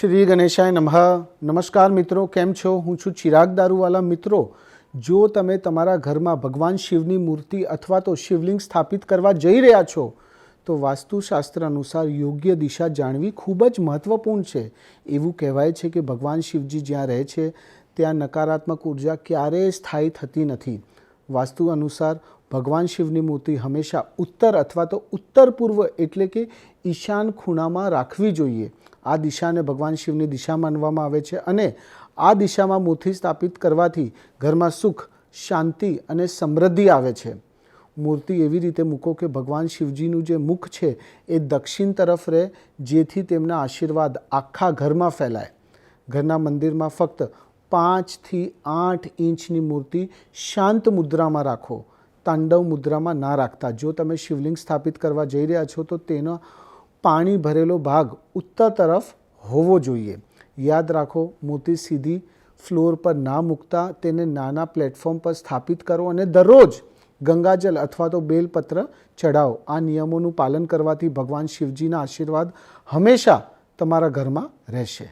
શ્રી ગણેશાય નમઃ. નમસ્કાર મિત્રો, કેમ છો? હું છું ચિરાગ દારૂવાલા. મિત્રો, જો તમે તમારા ઘરમાં ભગવાન શિવની મૂર્તિ અથવા તો શિવલિંગ સ્થાપિત કરવા જઈ રહ્યા છો, તો વાસ્તુશાસ્ત્ર અનુસાર યોગ્ય દિશા જાણવી ખૂબ જ મહત્ત્વપૂર્ણ છે. એવું કહેવાય છે કે ભગવાન શિવજી જ્યાં રહે છે, ત્યાં નકારાત્મક ઊર્જા ક્યારેય સ્થાયી થતી નથી. વાસ્તુ અનુસાર ભગવાન શિવની મૂર્તિ હંમેશા ઉત્તર અથવા તો ઉત્તર પૂર્વ એટલે કે ઈશાન ખૂણામાં રાખવી જોઈએ. આ દિશાને ભગવાન શિવની દિશા માનવામાં આવે છે અને આ દિશામાં મૂર્તિ સ્થાપિત કરવાથી ઘરમાં સુખ, શાંતિ અને સમૃદ્ધિ આવે છે. મૂર્તિ એવી રીતે મૂકો કે ભગવાન શિવજીનું જે મુખ છે એ દક્ષિણ તરફ રહે, જેથી તેમના આશીર્વાદ આખા ઘરમાં ફેલાય. ઘરના મંદિરમાં ફક્ત પાંચથી આઠ ઇંચની મૂર્તિ શાંત મુદ્રામાં રાખો. તાંડવ મુદ્રામાં ના રાખતા. જો તમે શિવલિંગ સ્થાપિત કરવા જઈ રહ્યા છો, તો તેનો પાણી ભરેલો ભાગ ઉત્તર તરફ હોવો જોઈએ. યાદ રાખો, મોતી સીધી ફ્લોર પર ના મૂકતા, તેને નાના પ્લેટફોર્મ પર સ્થાપિત કરો અને દરરોજ ગંગાજલ અથવા તો બેલપત્ર ચઢાવો. આ નિયમોનું પાલન કરવાથી ભગવાન શિવજીના આશીર્વાદ હંમેશા તમારા ઘરમાં રહેશે.